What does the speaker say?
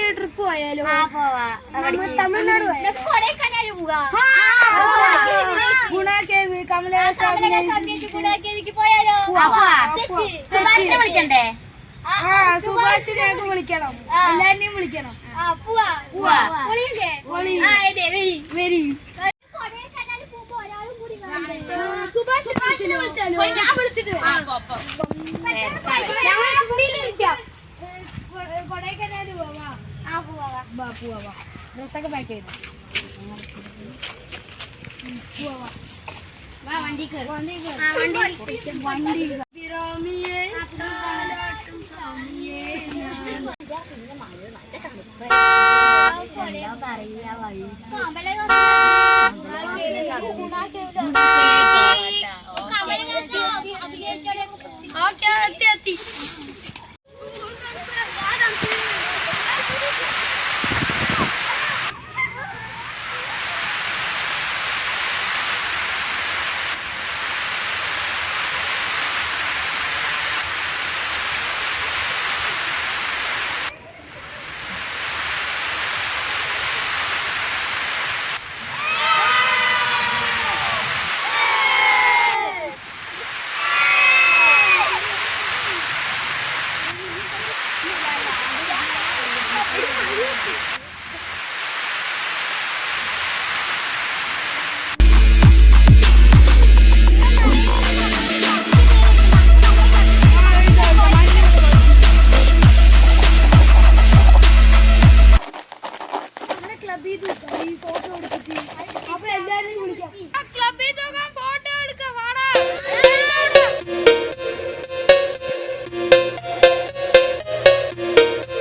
ഒരു ട്രിപ്പ് പോയാലോ? തമിഴ്നാട് ഗുണ കേവ് കമലഹാസൻ പോയാലോ. സുഭാഷിനെ വിളിക്കണ്ടേ? ആ സുഭാഷിനെയൊക്കെ വിളിക്കണം. എല്ലാരെയും വിളിക്കണം. വെരി സുഭാഷിനെ വിളിച്ചാലോ? വിളിച്ചിട്ട് പോവാ. ഡ്രസ്സൊക്കെ പാക്ക് ചെയ്തു? പോവാ. വണ്ടി കയറി. വണ്ടി കേറ്. ആ വണ്ടി വണ്ടി പിറമിയെ ക്ലബിൽ നിന്ന് ഫോട്ടോ എടുത്തിട്ട് അപ്പൊ എല്ലാരും വിളിക്കാം ക്ലബിൽ നിന്ന്